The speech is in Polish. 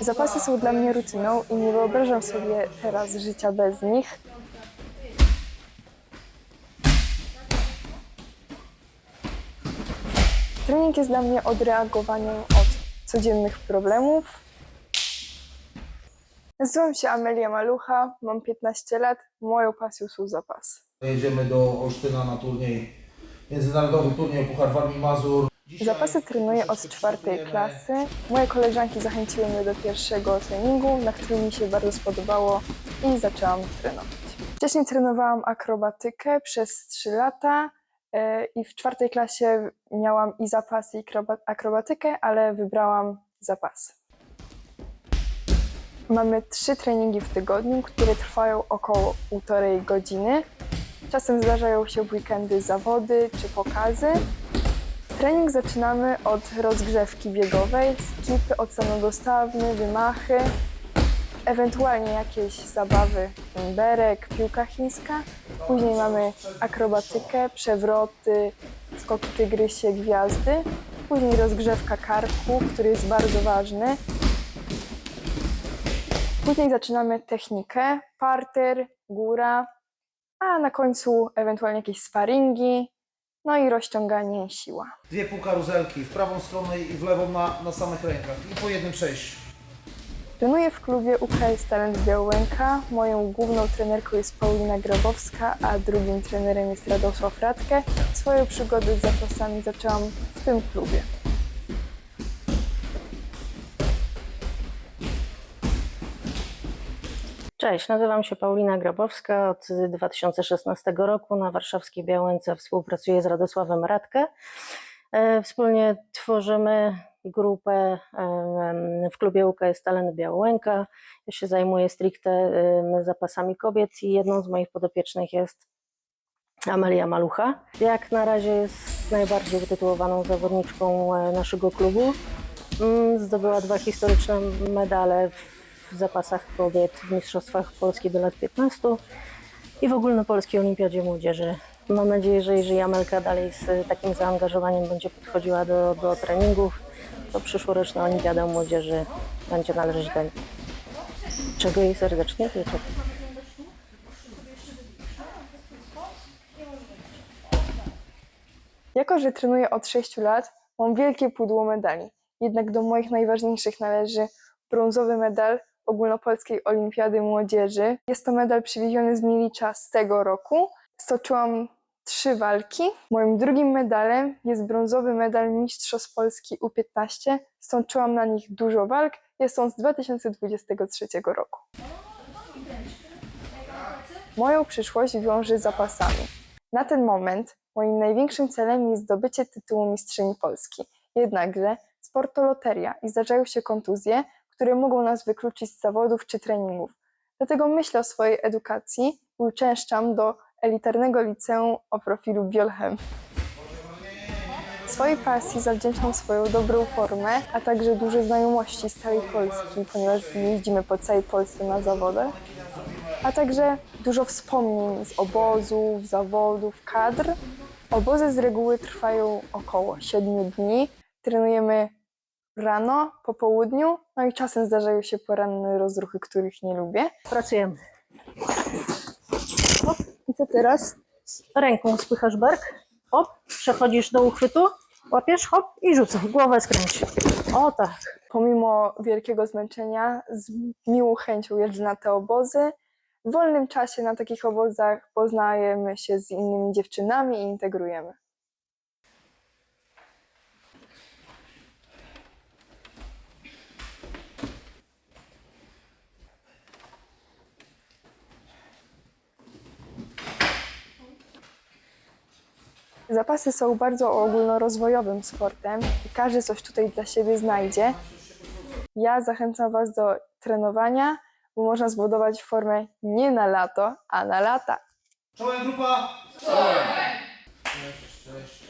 Zapasy są dla mnie rutyną i nie wyobrażam sobie teraz życia bez nich. Trening jest dla mnie odreagowaniem od codziennych problemów. Nazywam się Amelia Malucha, mam 15 lat, moją pasją są zapasy. Jedziemy do Olsztyna na turniej, międzynarodowy turniej Puchar Warmii Mazur. Zapasy trenuję od czwartej klasy. Moje koleżanki zachęciły mnie do pierwszego treningu, na którym mi się bardzo spodobało i zaczęłam trenować. Wcześniej trenowałam akrobatykę przez 3 lata e, i w czwartej klasie miałam i zapasy i akroba- akrobatykę, ale wybrałam zapasy. Mamy trzy treningi w tygodniu, które trwają około półtorej godziny. Czasem zdarzają się w weekendy zawody czy pokazy. Trening zaczynamy od rozgrzewki biegowej, skipy, odstanodostawny, wymachy, ewentualnie jakieś zabawy, berek, piłka chińska. Później mamy akrobatykę, przewroty, skoki tygrysie, gwiazdy. Później rozgrzewka karku, który jest bardzo ważny. Później zaczynamy technikę, parter, góra, a na końcu ewentualnie jakieś sparingi, no i rozciąganie siła. Dwie półkaruzelki, w prawą stronę i w lewą na, na samych rękach i po jednym przejściu. Trenuję w klubie UKS Talent Białęka. Moją główną trenerką jest Paulina Grabowska, a drugim trenerem jest Radosław Radke. Swoją przygodę z zapasami zaczęłam w tym klubie. Cześć, nazywam się Paulina Grabowska. Od 2016 roku na warszawskiej Białęce współpracuję z Radosławem Radkę. E, Wspólnie tworzymy grupę w klubie UKS Talent Białęka. Ja się zajmuję stricte zapasami kobiet i jedną z moich podopiecznych jest Amelia Malucha. Jak na razie jest najbardziej utytułowaną zawodniczką e, naszego klubu. Mm, Zdobyła dwa historyczne medale w zapasach kobiet w Mistrzostwach Polski do lat 15 i w ogólnopolskiej Olimpiadzie Młodzieży. Mam nadzieję, że jeżeli Amelka dalej z takim zaangażowaniem będzie podchodziła do, do treningów, to przyszłoroczna Olimpiada Młodzieży będzie należeć do niej. Czego jej serdecznie życzę. Jako, że trenuję od 6 lat, mam wielkie pudło medali. Jednak do moich najważniejszych należy brązowy medal Ogólnopolskiej Olimpiady Młodzieży. Jest to medal przywieziony z Mielicza z tego roku. Stoczyłam trzy walki. Moim drugim medalem jest brązowy medal Mistrzostw Polski U15. Stoczyłam na nich dużo walk. Jest on z 2023 roku. Moją przyszłość wiąże z zapasami. Na ten moment moim największym celem jest zdobycie tytułu mistrzyni Polski. Jednakże sport to loteria i zdarzają się kontuzje, które mogą nas wykluczyć z zawodów czy treningów. Dlatego myślę o swojej edukacji i uczęszczam do elitarnego liceum o profilu Biolchem. Swojej pasji zawdzięczam swoją dobrą formę, a także duże znajomości z całej Polski, ponieważ jeździmy po całej Polsce na zawodach a także dużo wspomnień z obozów, zawodów, kadr. Obozy z reguły trwają około 7 dni. Trenujemy rano, po południu, no i czasem zdarzają się poranne rozruchy, których nie lubię. Pracujemy. I co teraz? Ręką spychasz bark, hop, przechodzisz do uchwytu, łapiesz, hop i rzucaj, głowę skręć. O tak. Pomimo wielkiego zmęczenia, z miłą chęcią jeżdżę na te obozy. W wolnym czasie na takich obozach poznajemy się z innymi dziewczynami i integrujemy. Zapasy są bardzo ogólnorozwojowym sportem i każdy coś tutaj dla siebie znajdzie. Ja zachęcam Was do trenowania, bo można zbudować formę nie na lato, a na lata. Czołem grupa! Cześć, cześć.